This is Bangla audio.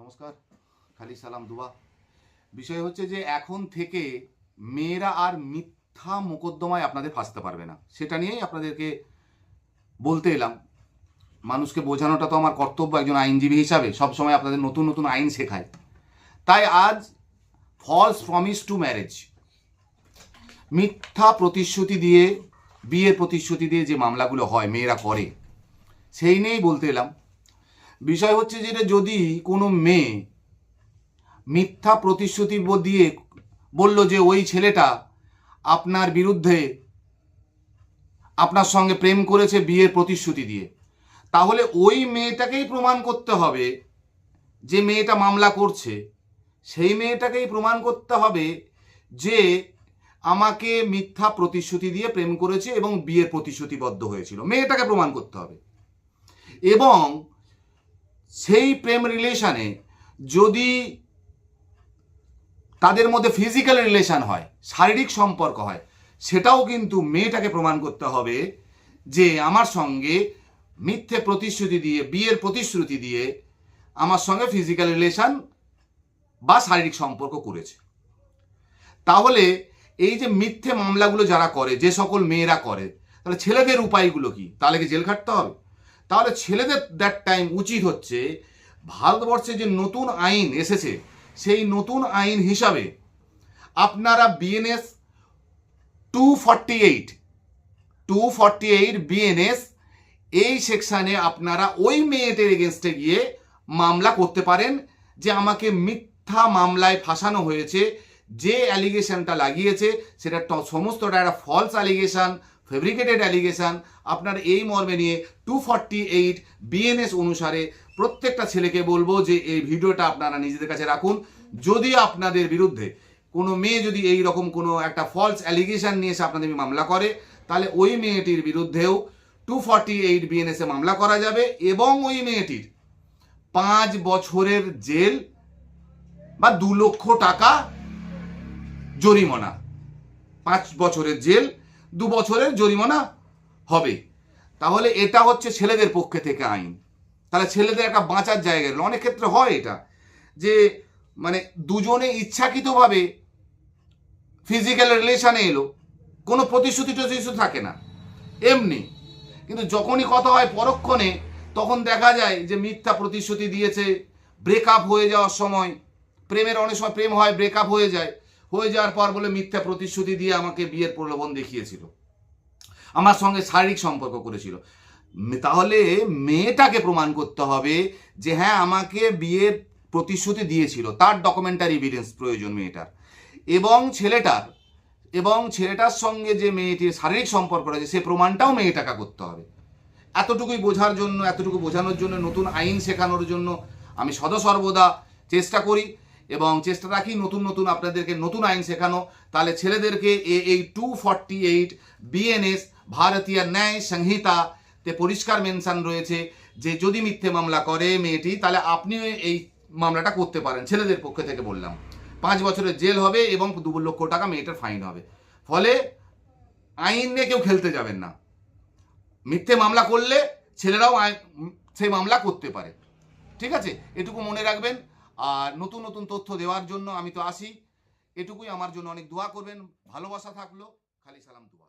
নমস্কার, খালি সালাম দুবা। বিষয় হচ্ছে যে এখন থেকে মেয়েরা আর মিথ্যা মোকদ্দমায় আপনাদের ফাঁসতে পারবে না। সেটা নিয়েই আপনাদেরকে বলতে এলাম। মানুষকে বোঝানোটা তো আমার কর্তব্য একজন আইনজীবী হিসাবে। সবসময় আপনাদের নতুন নতুন আইন শেখায়। তাই আজ ফলস প্রমিস টু ম্যারেজ মিথ্যা প্রতিশ্রুতি দিয়ে, বিয়ের প্রতিশ্রুতি দিয়ে যে মামলাগুলো হয়, মেয়েরা করে, সেই নিয়েই বলতে এলাম। বিষয় হচ্ছে যেটা যদি কোনো মেয়ে মিথ্যা প্রতিশ্রুতি দিয়ে বলল যে ওই ছেলেটা আপনার বিরুদ্ধে আপনার সঙ্গে প্রেম করেছে বিয়ের প্রতিশ্রুতি দিয়ে, তাহলে ওই মেয়েটাকেই প্রমাণ করতে হবে যে মেয়েটা মামলা করছে। সেই মেয়েটাকেই প্রমাণ করতে হবে যে আমাকে মিথ্যা প্রতিশ্রুতি দিয়ে প্রেম করেছে এবং বিয়ের প্রতিশ্রুতিবদ্ধ হয়েছিল। মেয়েটাকে প্রমাণ করতে হবে। এবং সেই প্রেম রিলেশানে যদি তাদের মধ্যে ফিজিক্যাল রিলেশান হয়, শারীরিক সম্পর্ক হয়, সেটাও কিন্তু মেয়েটাকে প্রমাণ করতে হবে যে আমার সঙ্গে মিথ্যে প্রতিশ্রুতি দিয়ে, বিয়ের প্রতিশ্রুতি দিয়ে আমার সঙ্গে ফিজিক্যাল রিলেশন বা শারীরিক সম্পর্ক করেছে। তাহলে এই যে মিথ্যে মামলাগুলো যারা করে, যে সকল মেয়েরা করে, তাহলে ছেলেদের উপায়গুলো কি? তাহলে কি জেল খাটতে হবে? তাহলে ছেলেদের দ্যাট টাইম উচিত হচ্ছে ভারতবর্ষে যে নতুন আইন এসেছে, সেই নতুন আইন হিসাবে আপনারা BNS two forty eight two forty eight BNS এই সেকশানে আপনারা ওই মেয়েদের এগেনস্টে গিয়ে মামলা করতে পারেন যে আমাকে মিথ্যা মামলায় ফাঁসানো হয়েছে, যে অ্যালিগেশনটা লাগিয়েছে, সেটা সমস্তটা একটা ফলস অ্যালিগেশন ফেব্রিকেটেড অ্যালিগেশন আপনার এই মর্মে নিয়ে টু ফর্টি এইট বিএনএস অনুসারে প্রত্যেকটা ছেলেকে বলব যে এই ভিডিওটা আপনারা নিজেদের কাছে রাখুন। যদি আপনাদের বিরুদ্ধে কোনো মেয়ে যদি এই রকম কোনো একটা ফলস অ্যালিগেশন নিয়ে এসে আপনাদের মামলা করে, তাহলে ওই মেয়েটির বিরুদ্ধেও টু ফর্টি এইট বিএনএসে মামলা করা যাবে এবং ওই মেয়েটির পাঁচ বছরের জেল বা দু লক্ষ টাকা জরিমানা, পাঁচ বছরের জেল দু বছরের জরিমানা হবে। তাহলে এটা হচ্ছে ছেলেদের পক্ষে থেকে আইন। তাহলে ছেলেদের একটা বাঁচার জায়গা। অনেক ক্ষেত্রে হয় এটা, যে মানে দুজনে ইচ্ছাকৃতভাবে ফিজিক্যাল রিলেশানে এলো, কোনো প্রতিশ্রুতি টতিশ্রুতি থাকে না, এমনি। কিন্তু যখনই কথা হয় পরক্ষণে, তখন দেখা যায় যে মিথ্যা প্রতিশ্রুতি দিয়েছে ব্রেকআপ হয়ে যাওয়ার সময়, প্রেমের অনেক সময় প্রেম হয় ব্রেকআপ হয়ে যায়। হয়ে যাওয়ার পর বলে মিথ্যা প্রতিশ্রুতি দিয়ে আমাকে বিয়ের প্রলোভন দেখিয়েছিল। আমার সঙ্গে শারীরিক সম্পর্ক করেছিল। তাহলে মেয়েটাকে প্রমাণ করতে হবে যে হ্যাঁ আমাকে বিয়ের প্রতিশ্রুতি দিয়েছিল। তার ডকুমেন্টারি এভিডেন্স প্রয়োজন মেয়েটার। এবং ছেলেটার এবং ছেলেটার সঙ্গে যে মেয়েটির শারীরিক সম্পর্ক রয়েছে, সে প্রমাণটাও মেয়েটাকে করতে হবে। এতটুকুই বোঝার জন্য, এতটুকু বোঝানোর জন্য, নতুন আইন শেখানোর জন্য আমি সদা সর্বদা চেষ্টা করি। এবং চেষ্টা রাখি নতুন নতুন আপনাদেরকে নতুন আইন শেখানো। তাহলে ছেলেদেরকে এ- এই টু ফর্টি এইট বিএনএস ভারতীয় ন্যায় সংহিতাতে পরিষ্কার মেনশন রয়েছে যে যদি মিথ্যে মামলা করে মেয়েটি, তাহলে আপনিও এই মামলাটা করতে পারেন, ছেলেদের পক্ষ থেকে বললাম। পাঁচ বছরের জেল হবে এবং দু লক্ষ টাকা মেয়েটার ফাইন হবে। ফলে আইন নিয়ে কেউ খেলতে যাবেন না। মিথ্যে মামলা করলে ছেলেরাও সেই মামলা করতে পারে। ঠিক আছে? এটুকু মনে রাখবেন। আর নতুন নতুন তথ্য দেওয়ার জন্য আমি তো আসি। এটুকুই আমার জন্য অনেক দোয়া করবেন। ভালোবাসা থাকল। খালি সালাম দোয়া